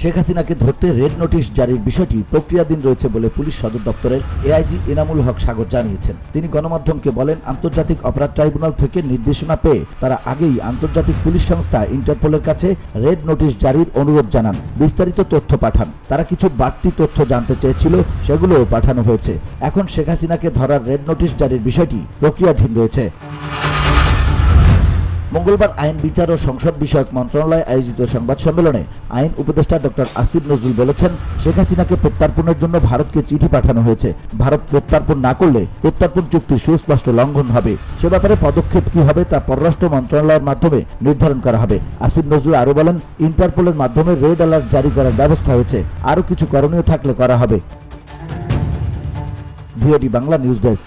শেখ হাসিনাকে ধরতে red notice জারির বিষয়টি প্রক্রিয়াধীন রয়েছে বলে পুলিশ সদর দপ্তরের এআইজি এনামুল হক সাগর জানিয়েছেন। তিনি গণমাধ্যমকে বলেন, আন্তর্জাতিক অপরাধ ট্রাইব্যুনাল থেকে নির্দেশনা পেয়ে তারা আগেই আন্তর্জাতিক পুলিশ সংস্থা ইন্টারপোলের কাছে রেড নোটিশ জারির অনুরোধ জানান। বিস্তারিত তথ্য পাঠান। তারা কিছু বাড়তি তথ্য জানতে চেয়েছিল, সেগুলোও পাঠানো হয়েছে। এখন শেখ হাসিনাকে ধরার রেড নোটিশ জারির বিষয়টি প্রক্রিয়াধীন রয়েছে। মঙ্গলবার আইন, বিচার ও সংসদ বিষয়ক মন্ত্রণালয় আয়োজিত সংবাদ সম্মেলনে আইন উপদেষ্টা ডক্টর আসিফ নজরুল বলেছেন, শেখ হাসিনাকে প্রত্যার্পণের জন্য ভারতকে চিঠি পাঠানো হয়েছে। ভারত প্রত্যার্পণ না করলে প্রত্যার্পণ চুক্তির সুস্পষ্ট লঙ্ঘন হবে। সে ব্যাপারে পদক্ষেপ কি হবে তা পররাষ্ট্র মন্ত্রণালয়ের মাধ্যমে নির্ধারণ করা হবে। আসিফ নজরুল আরও বলেন, ইন্টারপোলের মাধ্যমে রেড অ্যালার্ট জারি করার ব্যবস্থা হয়েছে। আরও কিছু করণীয় থাকলে করা হবে। Bangla news desk.